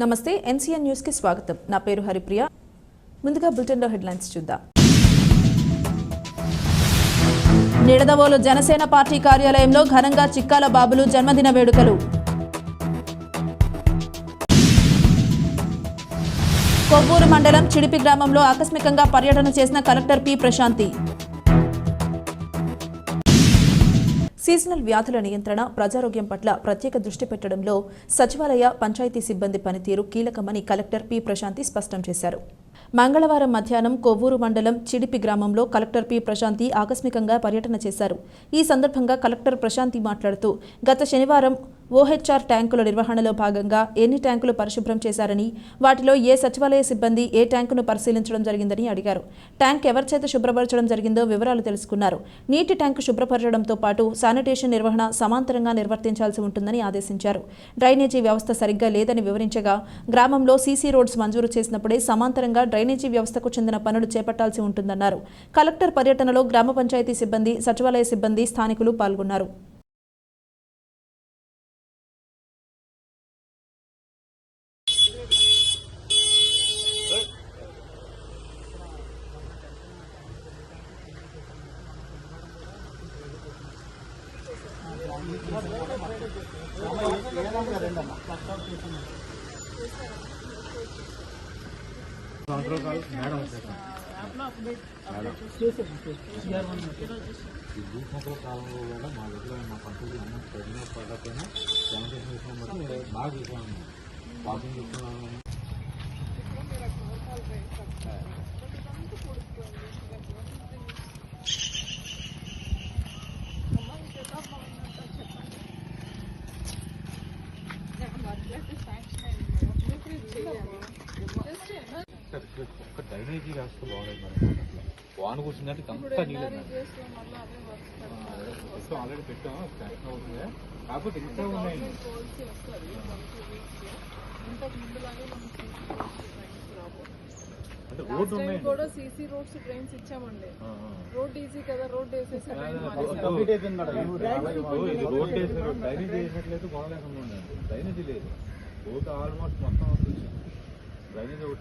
నమస్తే ఎన్సీఎన్ న్యూస్కి స్వాగతం. నా పేరు హరిప్రియ. ముందుగా బులెటిన్లో హెడ్లైన్స్ చూద్దాం. నిడదవోలు జనసేన పార్టీ కార్యాలయంలో ఘనంగా చిక్కాల బాబులు జన్మదిన వేడుకలు. కొవ్వూరు మండలం చిడిపి గ్రామంలో ఆకస్మికంగా పర్యటన చేసిన కలెక్టర్ పి ప్రశాంతి. సీజనల్ వ్యాధుల నియంత్రణ ప్రజారోగ్యం పట్ల ప్రత్యేక దృష్టి పెట్టడంలో సచివాలయ పంచాయతీ సిబ్బంది పనితీరు కీలకమని కలెక్టర్ పి. ప్రశాంతి స్పష్టం చేశారు. మంగళవారం మధ్యాహ్నం కొవ్వూరు మండలం చిడిపి గ్రామంలో కలెక్టర్ పి. ప్రశాంతి ఆకస్మికంగా పర్యటన చేశారు. ఈ సందర్భంగా కలెక్టర్ ప్రశాంతి మాట్లాడుతూ గత శనివారం ఓహెచ్ఆర్ ట్యాంకుల నిర్వహణలో భాగంగా ఎన్ని ట్యాంకులు పరిశుభ్రం చేశారని వాటిలో ఏ సచివాలయ సిబ్బంది ఏ ట్యాంకును పరిశీలించడం జరిగిందని అడిగారు. ట్యాంక్ ఎవరి చేత శుభ్రపరచడం జరిగిందో వివరాలు తెలుసుకున్నారు. నీటి ట్యాంకు శుభ్రపరచడంతో పాటు శానిటేషన్ నిర్వహణ సమాంతరంగా నిర్వర్తించాల్సి ఉంటుందని ఆదేశించారు. డ్రైనేజీ వ్యవస్థ సరిగ్గా లేదని వివరించగా గ్రామంలో సీసీ రోడ్స్ మంజూరు చేసినప్పుడే సమాంతరంగా డ్రైనేజీ వ్యవస్థకు చెందిన పనులు చేపట్టాల్సి ఉంటుందన్నారు. కలెక్టర్ పర్యటనలో గ్రామ పంచాయతీ సిబ్బంది సచివాలయ సిబ్బంది స్థానికులు పాల్గొన్నారు. ఈ భూకంప కాలంలో కూడా మా దగ్గర మా పంటలు అన్నం పడినా పడకపోయినా శానిటేషన్ విషయం బట్టి బాగా చూసాము వాకింగ్ చూస్తున్నాము ఒక్క డ్రైనేజీ వ్యవస్థ బాగలేదు అట్లా వాన కూర్చుందంటే అంతా నీళ్ళు మొత్తం ఆల్రెడీ పెట్టాము శాంక్షన్ అవుతుంది కాకపోతే ఇంకా ఉన్నాయి అంటే రోడ్డు ఉన్నాయి కూడా సీసీ రోడ్స్ డ్రైన్స్ ఇచ్చామండి రోడ్ ఈజీ కదా రోడ్ వేసేసి రోడ్ లేకుండా ఉండండి. డ్రైనేజీ లేదు. రోడ్డు ఆల్మోస్ట్ మొత్తం డ్రైనేజ్ ఒకటి